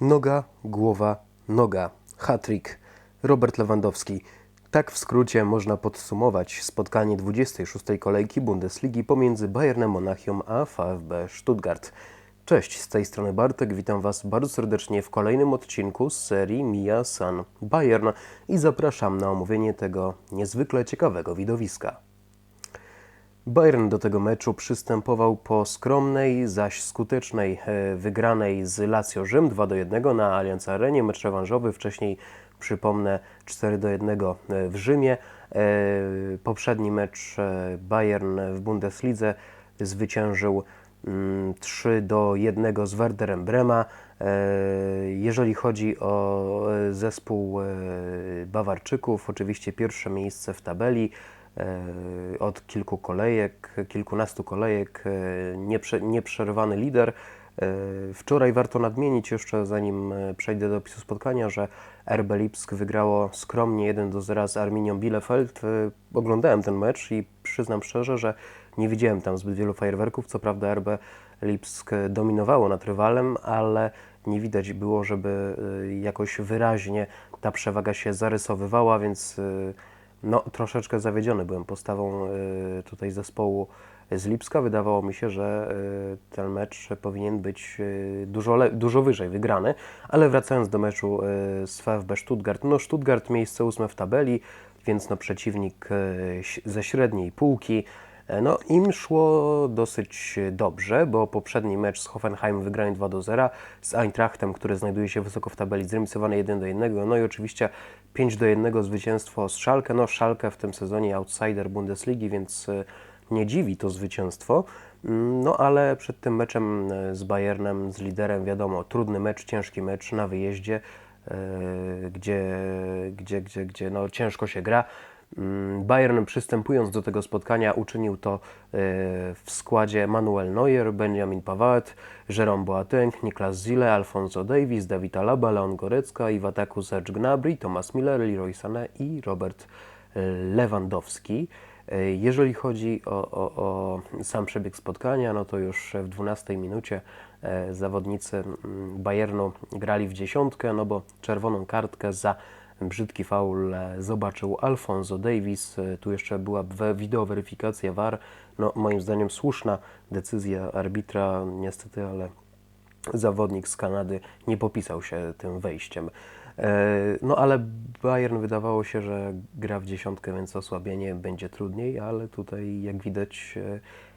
Noga, głowa, noga. Hattrick. Robert Lewandowski. Tak w skrócie można podsumować spotkanie 26. kolejki Bundesligi pomiędzy Bayernem Monachium a VfB Stuttgart. Cześć, z tej strony Bartek, witam Was bardzo serdecznie w kolejnym odcinku z serii Mia San Bayern i zapraszam na omówienie tego niezwykle ciekawego widowiska. Bayern do tego meczu przystępował po skromnej, zaś skutecznej e, wygranej z Lazio Rzym 2 do 1 na Allianz Arenie. Mecz rewanżowy, wcześniej przypomnę 4 do 1 w Rzymie. E, Poprzedni mecz e, Bayern w Bundeslidze zwyciężył mm, 3 do 1 z Werderem Brema. E, Jeżeli chodzi o e, zespół e, Bawarczyków, oczywiście pierwsze miejsce w tabeli e, od kilku kolejek, kilkunastu kolejek, e, nieprze, nieprzerwany lider. E, Wczoraj warto nadmienić jeszcze, zanim e, przejdę do opisu spotkania, że RB Lipsk wygrało skromnie 1 do 0 z Arminią Bielefeld. E, Oglądałem ten mecz i przyznam szczerze, że nie widziałem tam zbyt wielu fajerwerków. Co prawda RB Lipsk dominowało nad rywalem, ale nie widać było, żeby e, jakoś wyraźnie ta przewaga się zarysowywała, więc e, no, troszeczkę zawiedziony byłem postawą e, tutaj zespołu z Lipska. Wydawało mi się, że e, ten mecz powinien być e, dużo, le- dużo wyżej wygrany, ale wracając do meczu z VfB Stuttgart, no Stuttgart miejsce ósme w tabeli, więc no przeciwnik ze średniej półki. E, No, im szło dosyć dobrze, bo poprzedni mecz z Hoffenheim wygrany 2 do 0, z Eintrachtem, który znajduje się wysoko w tabeli, zremisowany 1 do 1, no i oczywiście 5 do 1 zwycięstwo z Schalke. No, Schalke w tym sezonie outsider Bundesligi, więc e, nie dziwi to zwycięstwo. Mm, No, ale przed tym meczem e, z Bayernem, z liderem, wiadomo, trudny mecz, ciężki mecz na wyjeździe, gdzie, gdzie, gdzie, gdzie no, ciężko się gra. Mm, Bayern przystępując do tego spotkania uczynił to e, w składzie Manuel Neuer, Benjamin Pavard, Jerome Boateng, Niklas Zile, Alfonso Davis, David Alaba, Leon Gorecka i w ataku Serge Gnabry, Thomas Miller, Leroy Sané i Robert e, Lewandowski. E, Jeżeli chodzi o, o, o sam przebieg spotkania, no to już w 12 minucie zawodnicy mm, Bayernu grali w dziesiątkę, no bo czerwoną kartkę za brzydki faul e, zobaczył Alfonso Davis. E, Tu jeszcze była we- wideoweryfikacja VAR. No, moim zdaniem słuszna decyzja arbitra, niestety, ale zawodnik z Kanady nie popisał się tym wejściem. E, No ale Bayern wydawało się, że gra w dziesiątkę, więc osłabienie będzie trudniej, ale tutaj jak widać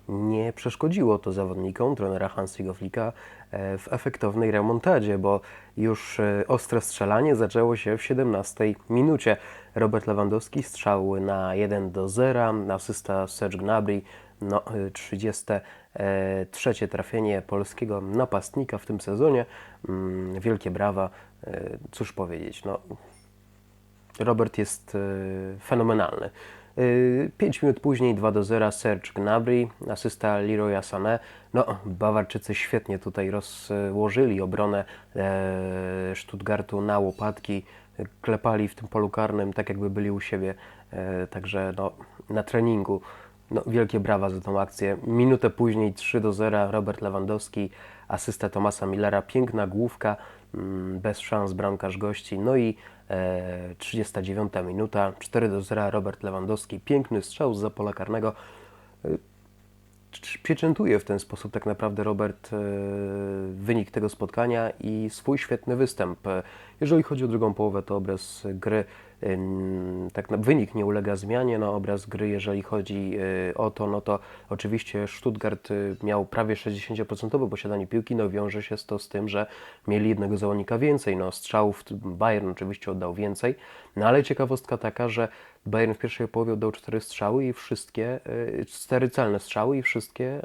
nie przeszkodziło to zawodnikom trenera Hansiego Flicka e, w efektownej remontadzie, bo już e, ostre strzelanie zaczęło się w 17 minucie. Robert Lewandowski strzał na 1 do 0, asysta Serge Gnabry, no, y, 33 trafienie polskiego napastnika w tym sezonie. Mm, Wielkie brawa. Cóż powiedzieć, no, Robert jest fenomenalny. 5 minut później 2 do 0 Serge Gnabry, asysta Leroya Sané. No, Bawarczycy świetnie tutaj rozłożyli obronę e, Stuttgartu na łopatki, klepali w tym polu karnym tak jakby byli u siebie, e, także no, na treningu. No, wielkie brawa za tą akcję. Minutę później 3 do 0 Robert Lewandowski, asysta Tomasa Millera, piękna główka, mm, bez szans bramkarz gości. No i 39 minuta, 4 do 0 Robert Lewandowski, piękny strzał z pola karnego. E, pieczętuje w ten sposób tak naprawdę Robert e, wynik tego spotkania i swój świetny występ. E, Jeżeli chodzi o drugą połowę, to obraz gry, tak wynik nie ulega zmianie, no obraz gry, jeżeli chodzi e, o to, no to oczywiście Stuttgart e, miał prawie 60% posiadanie piłki, no wiąże się to z tym, że mieli jednego zawodnika więcej, no strzałów Bayern oczywiście oddał więcej, no ale ciekawostka taka, że Bayern w pierwszej połowie oddał cztery strzały i wszystkie, e, cztery celne strzały i wszystkie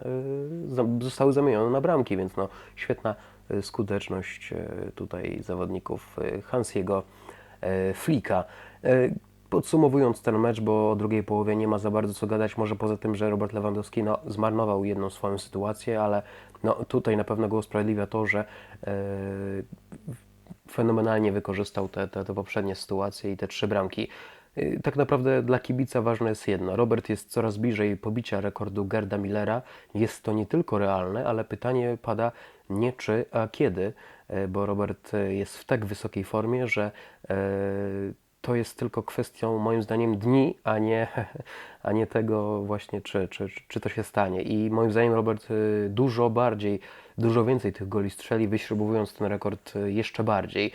zostały zamienione na bramki, więc no świetna skuteczność tutaj zawodników Hansiego Flika. E, Podsumowując ten mecz, bo o drugiej połowie nie ma za bardzo co gadać, może poza tym, że Robert Lewandowski no, zmarnował jedną swoją sytuację, ale no, tutaj na pewno go usprawiedliwia to, że e, fenomenalnie wykorzystał te, te, te poprzednie sytuacje i te trzy bramki. Tak naprawdę dla kibica ważne jest jedno. Robert jest coraz bliżej pobicia rekordu Gerda Millera. Jest to nie tylko realne, ale pytanie pada nie czy, a kiedy, bo Robert y, jest w tak wysokiej formie, że y, to jest tylko kwestią moim zdaniem dni, a nie, a nie tego właśnie, czy, czy, czy to się stanie. I moim zdaniem Robert dużo bardziej, dużo więcej tych goli strzeli, wyśrubowując ten rekord jeszcze bardziej.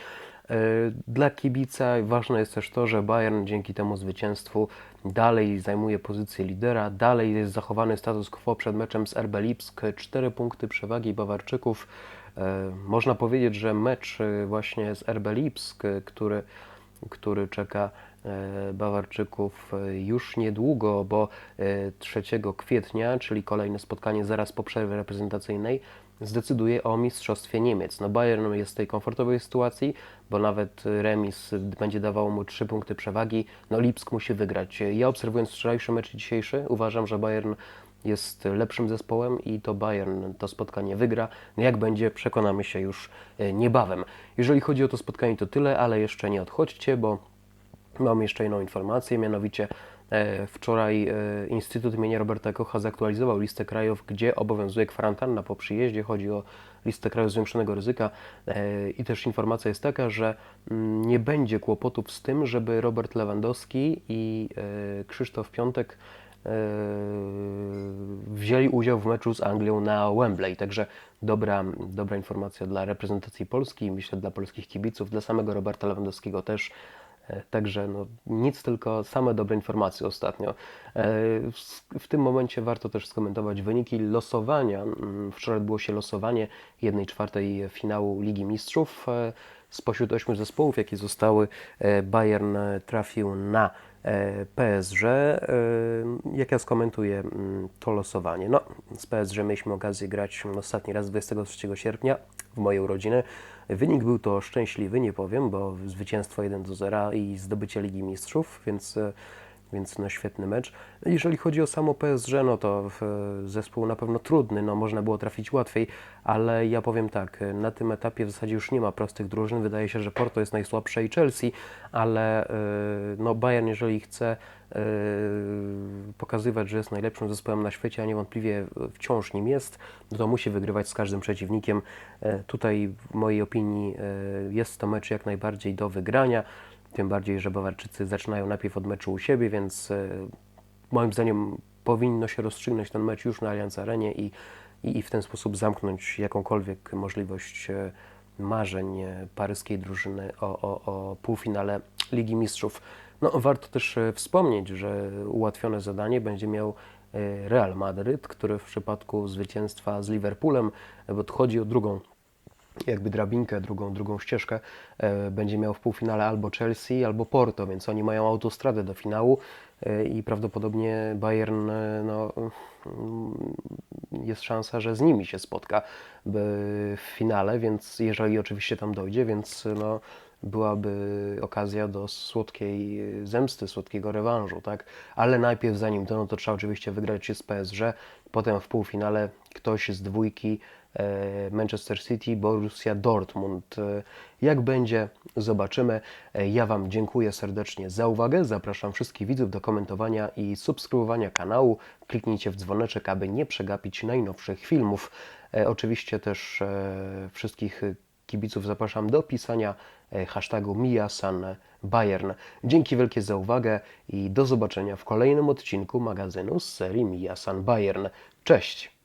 Dla kibica ważne jest też to, że Bayern dzięki temu zwycięstwu dalej zajmuje pozycję lidera, dalej jest zachowany status quo przed meczem z RB Lipsk, 4 punkty przewagi Bawarczyków. E, Można powiedzieć, że mecz y, właśnie z RB Lipsk, y, który który czeka e, Bawarczyków e, już niedługo, bo e, 3 kwietnia, czyli kolejne spotkanie zaraz po przerwie reprezentacyjnej, zdecyduje o Mistrzostwie Niemiec. No Bayern jest w tej komfortowej sytuacji, bo nawet remis będzie dawało mu 3 punkty przewagi. No Lipsk musi wygrać. Ja obserwując wczorajszy mecz dzisiejszy, uważam, że Bayern jest lepszym zespołem i to Bayern to spotkanie wygra. No jak będzie, przekonamy się już e, niebawem. Jeżeli chodzi o to spotkanie, to tyle, ale jeszcze nie odchodźcie, bo mam jeszcze jedną informację, mianowicie e, wczoraj e, Instytut imienia Roberta Kocha zaktualizował listę krajów, gdzie obowiązuje kwarantanna po przyjeździe. Chodzi o listę krajów zwiększonego ryzyka i też informacja jest taka, że mm, nie będzie kłopotów z tym, żeby Robert Lewandowski i Krzysztof Piątek wzięli udział w meczu z Anglią na Wembley. Także dobra, dobra informacja dla reprezentacji Polski myślę dla polskich kibiców, dla samego Roberta Lewandowskiego też. E, Także no, nic, tylko same dobre informacje ostatnio. E, W, tym momencie warto też skomentować wyniki losowania. Mm, Wczoraj odbyło się losowanie 1 czwartej finału Ligi Mistrzów. E, Spośród ośmiu zespołów, jakie zostały, Bayern trafił na PSG. E, Jak ja skomentuję mm, to losowanie? No, z PSG mieliśmy okazję grać ostatni raz 23 sierpnia w moje urodziny. Wynik był to szczęśliwy, nie powiem, bo zwycięstwo 1 do 0 i zdobycie Ligi Mistrzów, więc, e, więc no świetny mecz. Jeżeli chodzi o samo PSG, no to e, zespół na pewno trudny, no można było trafić łatwiej, ale ja powiem tak, e, na tym etapie w zasadzie już nie ma prostych drużyn. Wydaje się, że Porto jest najsłabsze i Chelsea, ale e, no Bayern, jeżeli chce pokazywać, że jest najlepszym zespołem na świecie, a niewątpliwie wciąż nim jest, no to musi wygrywać z każdym przeciwnikiem. Tutaj w mojej opinii jest to mecz jak najbardziej do wygrania, tym bardziej, że Bawarczycy zaczynają najpierw od meczu u siebie, więc e, moim zdaniem powinno się rozstrzygnąć ten mecz już na Allianz Arenie i, i, i w ten sposób zamknąć jakąkolwiek możliwość e, marzeń e, paryskiej drużyny o, o, o półfinale Ligi Mistrzów. No, warto też wspomnieć, że ułatwione zadanie będzie miał Real Madryt, który w przypadku zwycięstwa z Liverpoolem, e, bo tu chodzi o drugą jakby drabinkę, drugą, drugą ścieżkę, e, będzie miał w półfinale albo Chelsea, albo Porto, więc oni mają autostradę do finału e, i prawdopodobnie Bayern, e, no, mm, jest szansa, że z nimi się spotka w finale, więc jeżeli oczywiście tam dojdzie, więc no, byłaby okazja do słodkiej zemsty, słodkiego rewanżu, tak? Ale najpierw zanim to, no to trzeba oczywiście wygrać się z PSG, potem w półfinale ktoś z dwójki Manchester City, Borussia Dortmund. E, Jak będzie, zobaczymy. E, Ja Wam dziękuję serdecznie za uwagę. Zapraszam wszystkich widzów do komentowania i subskrybowania kanału. Kliknijcie w dzwoneczek, aby nie przegapić najnowszych filmów. E, Oczywiście też e, wszystkich kibiców zapraszam do pisania e, hashtagu MiaSanBayern. Dzięki wielkie za uwagę i do zobaczenia w kolejnym odcinku magazynu z serii Mia Bayern. Cześć!